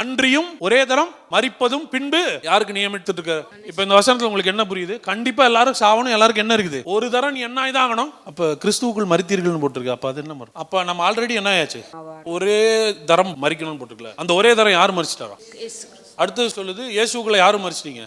அன்றியும் ஒரே தரம் மறிப்பதும் பின்பு யாருக்கு நியமித்துட்டு இருக்க? இப்ப இந்த வசனத்துல உங்களுக்கு என்ன புரியுது? கண்டிப்பா எல்லாரும் சாவணும் எல்லாருக்கும் என்ன இருக்குது? ஒரு தரம் நீ என்ன ஆகணும். அப்ப கிறிஸ்துவுக்குள் மரித்தீர்கள்னு போட்டிருக்கு. அப்ப அது என்ன மரம் அப்ப நம்ம ஆல்ரெடி என்ன ஆயாச்சு? ஒரே தரம் மறிக்கணும்னு போட்டிருக்கல. அந்த ஒரே தரம் யார் மறிச்சிட்டாரோ? அடுத்தது சொல்லுது இயேசுக்குள்ள யாரும் மறிச்சிட்டீங்க?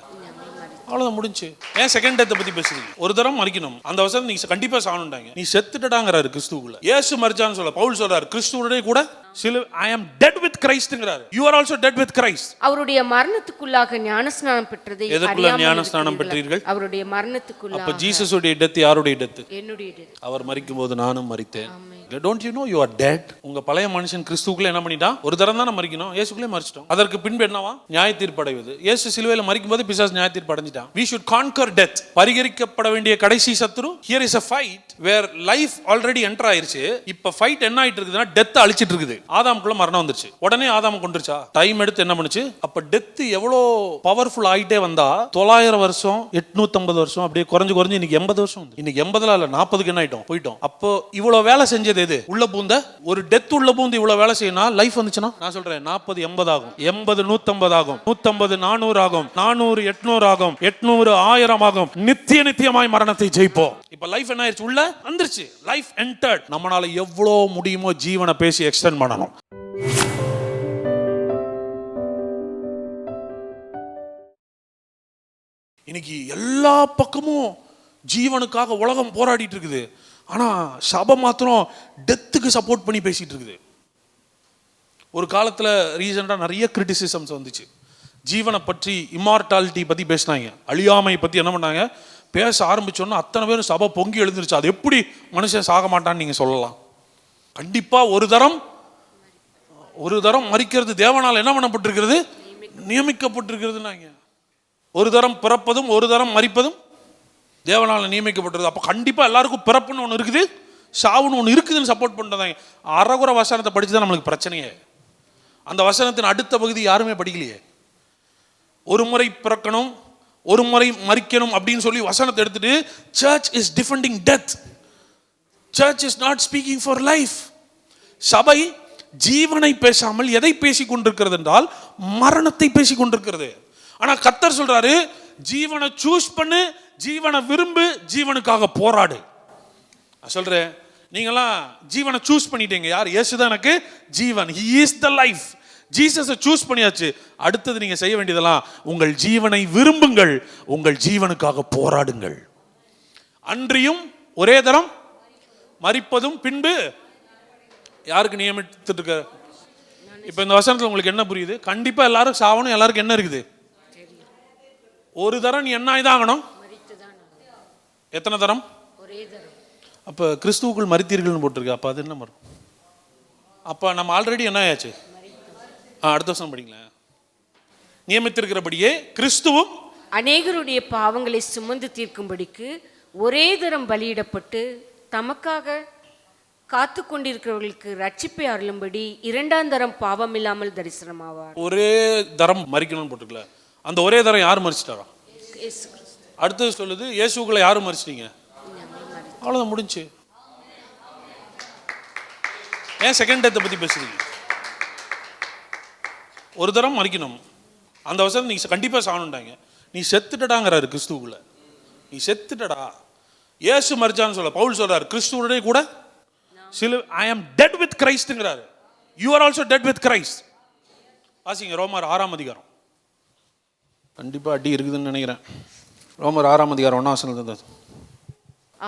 அவ்வளவுதான் முடிஞ்சு. ஏன் செகண்ட் டெத்தை பத்தி பேசுறீங்க? ஒரு தரம் மறிக்கணும். அந்த வசனம் நீங்கள் கண்டிப்பா சாகணும்டாங்க நீ செத்துட்டடாங்கிறாரு கிறிஸ்துவுக்குள்ள. ஏசு மறிச்சான்னு சொல்ல பவுல் சொல்றாரு கிறிஸ்துவோட கூட சில I am dead with கிரைஸ்ட்ங்கிறாரு you are also dead with Christ அவருடைய மரணத்துக்குள்ளாக ஞானஸ்நானம் பெற்றதை எதற்குள்ள ஞானஸ்நானம்? பெற்றீர்கள்? அவருடைய மரணத்துக்குள்ளாக அப்ப ஜீசஸுடைய டெத் யாருடைய டெத் என்னுடைய death. அவர் மறிக்கும் போது நானும் மறித்தேன் don't you know you are dead உங்க பழைய மனுஷன் கிறிஸ்துக்குள்ள என்ன பண்ணிட்டான்? ஒரு தரம் தானே மறிக்கணும் இயேசுக்குள்ளே மறிச்சிட்டோம் அதற்கு பின்பு என்னவா? நியாய தீர்ப்படைவது இயேசு சிலுவையில் மறிக்கும் போது பிசாஸ் நியாய தீர்ப்பு அடைஞ்சிட்டான். வி ஷுட் கான்கர் டெத் பரிகரிக்கப்பட வேண்டிய கடைசி சத்துரு here is a fight where life already enter ஆயிருச்சு. இப்ப ஃபைட் என்ன ஆயிட்டு இருக்குதுன்னா டெத் அழிச்சிட்டு இருக்குது. ஆதாமுக்குள்ள மரணம் வந்துருச்சு. உடனே ஆதாம் கொண்டுருச்சா டைம் எடுத்து என்ன பண்ணுச்சு? அப்ப டெத் எவ்வளோ பவர்ஃபுல் ஆயிட்டே வந்தா தொள்ளாயிரம் வருஷம் எட்நூத்தம்பது வருஷம் அப்படியே குறைஞ்சு குறைஞ்சு இன்னைக்கு எண்பது வருஷம் இன்னைக்கு எண்பதுல இல்ல நாற்பதுக்கு என்ன ஆயிட்டோம்? போயிட்டோம். அப்போ இவ்வளவு வேலை செஞ்சது எது? உள்ள பூந்த? ஒரு டெத் உள்ள பூந்து இவ்வளவு வேலை செய்யணும் லைஃப் வந்துச்சுன்னா? நான் சொல்றேன் நாற்பது எண்பது ஆகும். எண்பது நூத்தம்பது ஆகும். நூத்தம்பது நானூறு ஆகும். நானூறு எட்நூறு ஆகும். எட்நூறு ஆயிரம் ஆகும். நித்திய நித்தியமாய் மரணத்தை ஜெயிப்போம். இப்ப லைஃப் என்ன ஆயிடுச்சு உள்ள வந்துருச்சு. லைஃப் என்டர்ட் நம்மளால எவ்வளவு முடியுமோ ஜீவனை பேசி எக்ஸ்டெண்ட் பண்ணணும். இன்னைக்கு எல்லா பக்கமும் ஜீவனுக்காக உலகம் போராடிட்டு இருக்குது. ஆனால் சபை மாத்திரம் டெத்துக்கு சப்போர்ட் பண்ணி பேசிகிட்டு இருக்குது. ஒரு காலத்தில் ரீசெண்டாக நிறைய கிரிட்டிசிசம்ஸ் வந்துச்சு. ஜீவனை பற்றி இம்மார்டாலிட்டி பற்றி பேசினாங்க. அழியாமை பற்றி என்ன பண்ணாங்க? பேச ஆரம்பித்தோன்னா அத்தனை பேரும் சபை பொங்கி எழுந்துருச்சு. அது எப்படி மனுஷன் சாக மாட்டான்னு நீங்கள் சொல்லலாம். கண்டிப்பாக ஒரு தரம் ஒரு தரம் மறிக்கிறது தேவனால் என்ன பண்ணப்பட்டிருக்கிறது? நியமிக்கப்பட்டிருக்கிறதுனாங்க. ஒரு தரம் பிறப்பதும் ஒரு தரம் மறிப்பதும் தேவனால் நியமிக்கப்பட்டிருது அப்போ கண்டிப்பாக எல்லாருக்கும் பிறப்புன்னு ஒன்று இருக்குது சாவுன்னு ஒன்று இருக்குதுன்னு சப்போர்ட் பண்ணுறதாங்க அறகுற வசனத்தை படித்து தான் நம்மளுக்கு பிரச்சனையே. அந்த வசனத்தின் அடுத்த பகுதி யாருமே படிக்கலையே. ஒரு முறை பிறக்கணும் ஒரு முறை மறிக்கணும் அப்படின்னு சொல்லி வசனத்தை எடுத்துட்டு church is defending death church is not speaking for life சபை ஜீவனை பேசாமல் எதை பேசிக் கொண்டிருக்கிறது என்றால் மரணத்தை பேசிக் கொண்டிருக்கிறது ஆனா கத்தர் சொல்றாரு ஜீவனை சூஸ் பண்ணு ஜீவனை விரும்பு ஜீவனுக்காக போராடு. நான் சொல்றேன் நீங்களாம் ஜீவனை சூஸ் பண்ணிட்டீங்க. யார்? இயேசு தான் எனக்கு ஜீவன். ஹி இஸ் த லைஃப் ஜீசஸை சூஸ் பண்ணியாச்சு. அடுத்தது நீங்க செய்ய வேண்டியதெல்லாம் உங்கள் ஜீவனை விரும்புங்கள் உங்கள் ஜீவனுக்காக போராடுங்கள். அன்றியும் ஒரே தரம் மறிப்பதும் பின்பு யாருக்கு நியமித்துட்டு இருக்க இப்போ இந்த வசனத்தில் உங்களுக்கு என்ன புரியுது? கண்டிப்பா எல்லாரும் சாவணும் எல்லாருக்கும் என்ன இருக்குது? ஒரு தரம் நீ என்ன இதாகணும்? எத்தனை தரம்? ஒரே தரம் அப்போ கிறிஸ்துவுக்குள் மறித்தீர்கள்னு போட்டிருக்கு. அப்போ அது என்ன மரம் அப்போ நம்ம ஆல்ரெடி என்ன ஆயாச்சு? ஆ அடுத்த வருஷம் படிங்களேன். நியமித்திருக்கிறபடியே கிறிஸ்துவும் அநேகருடைய பாவங்களை சுமந்து தீர்க்கும்படிக்கு ஒரே தரம் பலியிடப்பட்டு தமக்காக காத்து கொண்டிருக்கிறவர்களுக்கு ரட்சிப்பை அருளும்படி இரண்டாம் தரம் பாவம் இல்லாமல் தரிசனமாவார். ஒரே தரம் மறிக்கணும்னு போட்டுக்கல. அந்த ஒரே தரம் யார் மறிச்சிட்டாரா அடுத்தது சொல்லுது இயேசுக்குள்ள யாரும் மறிச்சிட்டீங்க அவ்வளோதான் முடிஞ்சு. ஏன் செகண்ட் டெத்தை பற்றி பேசுறீங்க? ஒரு தரம் மறிக்கணும் அந்த வசனம் நீ கண்டிப்பாக சாகணுன்ட்டாங்க நீ செத்துட்டடாங்கிறாரு கிறிஸ்துவுக்குள்ள. நீ செத்துட்டடா. ஏசு மறிச்சான்னு சொல்ல பவுல் சொல்றாரு கிறிஸ்துவோட கூட சில I am dead with கிரைஸ்ட்ங்கிறாரு you are also dead with Christ வாசிங்க ரோமர் ஆறாம் அதிகாரம். கண்டிப்பாக அடி இருக்குதுன்னு நினைக்கிறேன். ரோமர் ஆறாம் அதிகாரம் ஒன்றாம் வசனம் இருந்தது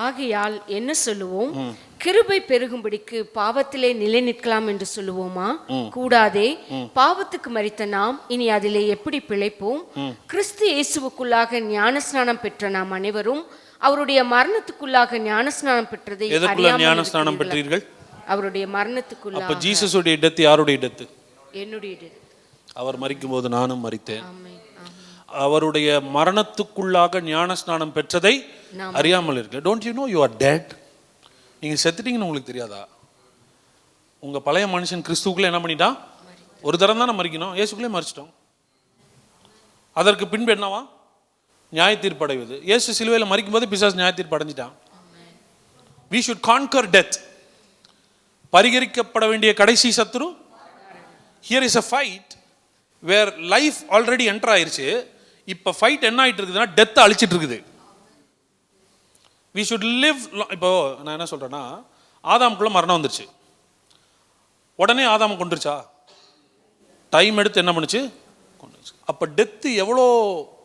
ஆகையால் என்ன சொல்லுவோம்? கிருபை பெருகும்படிக்கு பாவத்திலே நிலை நிற்கலாம் என்று சொல்லுவோமா? கூடாதே பாவத்துக்கு மறித்த நாம் இனி அதிலே எப்படி பிழைப்போம்? கிறிஸ்து இயேசுவுக்குள்ளாக ஞானஸ்நானம் பெற்ற நாம் அனைவரும் அவருடைய மரணத்துக்குள்ளாக ஞானஸ்நானம் பெற்றதை எதற்குள்ள ஞானஸ்நானம்? பெற்றீர்கள்? அவருடைய அப்ப மரணத்துக்குள்ளாக ஜீசஸுடைய டெத் யாருடைய டெத் என்னுடைய. அவர் மறிக்கும் போது நானும் மறித்தேன். அவருடைய மரணத்துக்குள்ளாக ஞானஸ்நானம் பெற்றதை அறியாமல் இருக்கு don't you know you are dead நீங்க செத்துட்டீங்கன்னு உங்களுக்கு தெரியாதா? உங்க பழைய மனுஷன் கிறிஸ்துக்குள்ள என்ன பண்ணிட்டான் ஒரு தரம் தானே மறிக்கணும் இயேசுக்குள்ளே மறிச்சிட்டோம் அதற்கு பின்பு என்னவா? நியாய தீர்ப்படைவது இயேசு சிலுவையில் மறிக்கும் போது பிசாஸ் நியாய தீர்ப்பு அடைஞ்சிட்டான் வி ஷுட் கான்கர் டெத் பரிகரிக்கப்பட வேண்டிய கடைசி சத்துரு. Here is a fight where life already enter ஆயிடுச்சு இப்போ ஃபைட் என்ன ஆகிட்டு இருக்குதுன்னா டெத்தை அழிச்சிட்டு இருக்குது வி ஷுட் லிவ் இப்போ நான் என்ன சொல்கிறேன்னா ஆதாமுக்குள்ள மரணம் வந்துருச்சு. உடனே ஆதாம் கொண்டுருச்சா டைம் எடுத்து என்ன பண்ணுச்சு? கொண்டுச்சு அப்போ டெத்து எவ்வளோ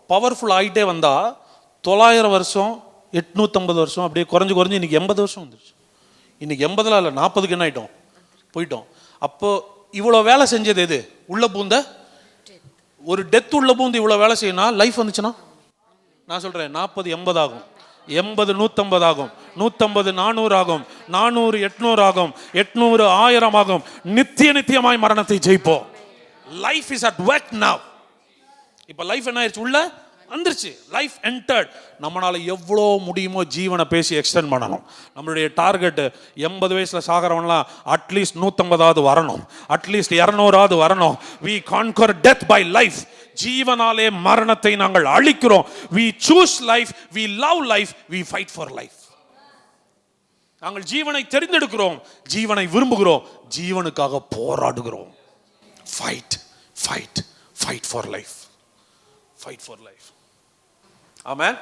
பவர்ஃபுல் ஆகிட்டே வந்தால் தொள்ளாயிரம் வருஷம் எட்நூற்றம்பது வருஷம் அப்படியே குறைஞ்சு குறைஞ்சி இன்றைக்கி எண்பது வருஷம் வந்துருச்சு. இன்றைக்கி எண்பதில் இல்லை நாற்பதுக்கு என்ன ஆகிட்டோம் போயிட்டோம். அப்போது இவ்வளோ வேலை செஞ்சது எது? உள்ள பூந்த? ஒரு டெத் உள்ள பூந்து இவ்வளோ வேலை செய்யணும் லைஃப் வந்துச்சுன்னா? நான் சொல்கிறேன் நாற்பது எண்பது ஆகும். எண்பது நூற்றம்பது ஆகும். நூற்றம்பது நானூறு ஆகும். நானூறு எட்நூறு ஆகும். எட்நூறு ஆயிரம் ஆகும். நித்திய நித்தியமாய் மரணத்தை ஜெயிப்போம். Life is at work now இப்போ லைஃப் என்ன ஆயிடுச்சு உள்ள வந்துருச்சு. லைஃப் என்டர்ட் நம்மளால் எவ்வளோ முடியுமோ ஜீவனை பேசி எக்ஸ்டெண்ட் பண்ணணும். நம்மளுடைய டார்கெட்டு எண்பது வயசில் சாகிறவன்லாம் அட்லீஸ்ட் நூற்றம்பதாவது வரணும். அட்லீஸ்ட் இரநூறாவது வரணும். We conquer death by life ஜீவனாலே மரணத்தை நாங்கள் அழிக்கிறோம். We choose life we love life we fight for life நாங்கள் ஜீவனை தெரிந்தெடுக்கிறோம். ஜீவனை விரும்புகிறோம். ஜீவனுக்காக போராடுகிறோம். Fight fight fight for life fight for life amen